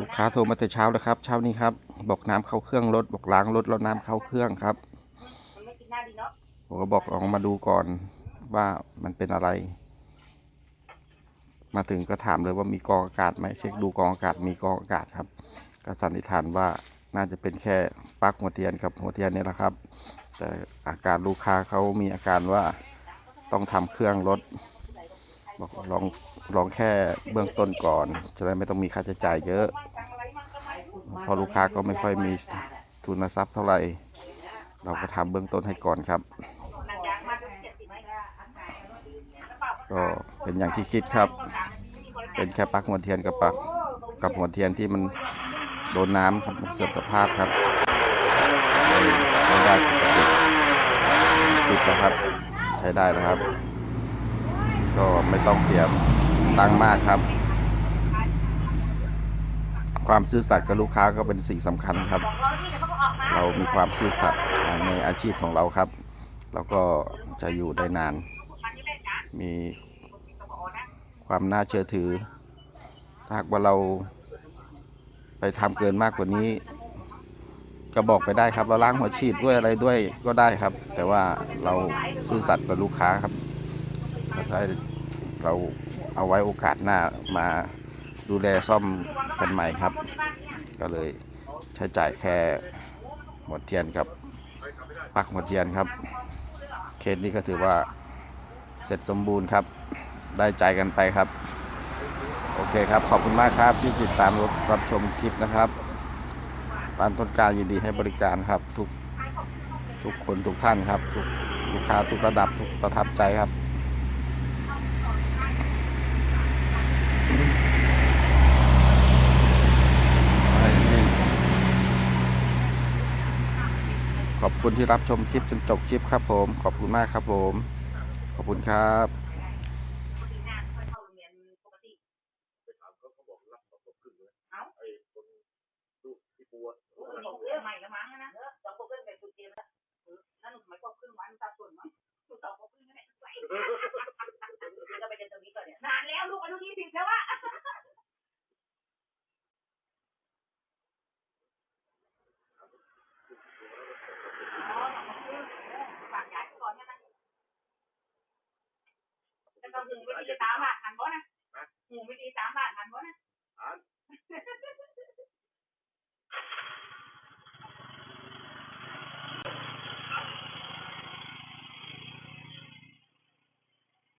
ลูกค้าโทรมาแต่เช้าแล้วครับ เช้านี้ครับ บอกน้ำเข้าเครื่องรถบอกล้างรถแล้วน้ำเข้าเครื่องครับผมก็บอกลองมาดูก่อนว่ามันเป็นอะไร มาถึงก็ถามเลยว่ามีกองอากาศไหมเช็คดูกองอากาศมีกองอากาศครับ ก็สันนิษฐานว่าน่าจะเป็นแค่ปลั๊กหัวเทียนครับหัวเทียนนี่แหละครับ แต่อาการลูกค้าเขามีอาการว่าต้องทำเครื่องรถ บอกลองลองแค่เบื้องต้นก่อน จะได้ไม่ต้องมีค่าใช้จ่ายเยอะเพราะลูกค้าก็ไม่ค่อยมีทุนทรัพย์เท่าไหร่ เราก็ทำเบื้องต้นให้ก่อนครับ ก็เป็นอย่างที่คิดครับ เป็นแค่ปลั๊กหัวเทียนกับปักกับหัวเทียนที่มันโดนน้ำครับมันเสื่อมสภาพครับใช้ได้ปกติติดแล้วครับ ใช้ได้แล้วครับ ก็ไม่ต้องเสียตังค์มากครับ ความซื่อสัตย์กับลูกค้าก็เป็นสิ่งสำคัญครับ เรามีความซื่อสัตย์ในอาชีพของเราครับเราก็จะอยู่ได้นาน มีความน่าเชื่อถือถ้าหากว่าเราไปทำเกินมากกว่านี้ ก็บอกไปได้ครับเราล้างหัวฉีดด้วยอะไรด้วยก็ได้ครับ แต่ว่าเราซื่อสัตย์กับลูกค้าครับก็ได้ เราเอาไว้โอกาสหน้ามาดูแลซ่อมกันใหม่ครับ ก็เลยใช้จ่ายแค่หัวเทียนครับปักหัวเทียนครับ เคสนี้ก็ถือว่าเสร็จสมบูรณ์ครับ ได้ใจกันไปครับ โอเคครับ ขอบคุณมากครับที่ติดตามรับชมคลิปนะครับบ้านต้นการยินดีให้บริการครับ ทุกทุกคนทุกท่านครับ ทุกลูกค้าทุกระดับทุกประทับใจครับ ขอบ คุณที่รับชมคลิปจนจบคลิปครับผม ขอบคุณมากครับผม ขอบคุณครับใหม่ละมั้งนะสองคนเป็นแบบคุณเจมส์แล้วถ้าหนูไม่ก็ขึ้นวันตาส่วนมั้งคนขึ้นไม่ได้ใส่ก็ไปเดินตรงนี้ก่อนเนี่ยนานแล้วลูกอายุยี่สิบแล้วอะฝากยายก่อนใช่ไหม จะต้องหึงวิธีสามบาททันบ่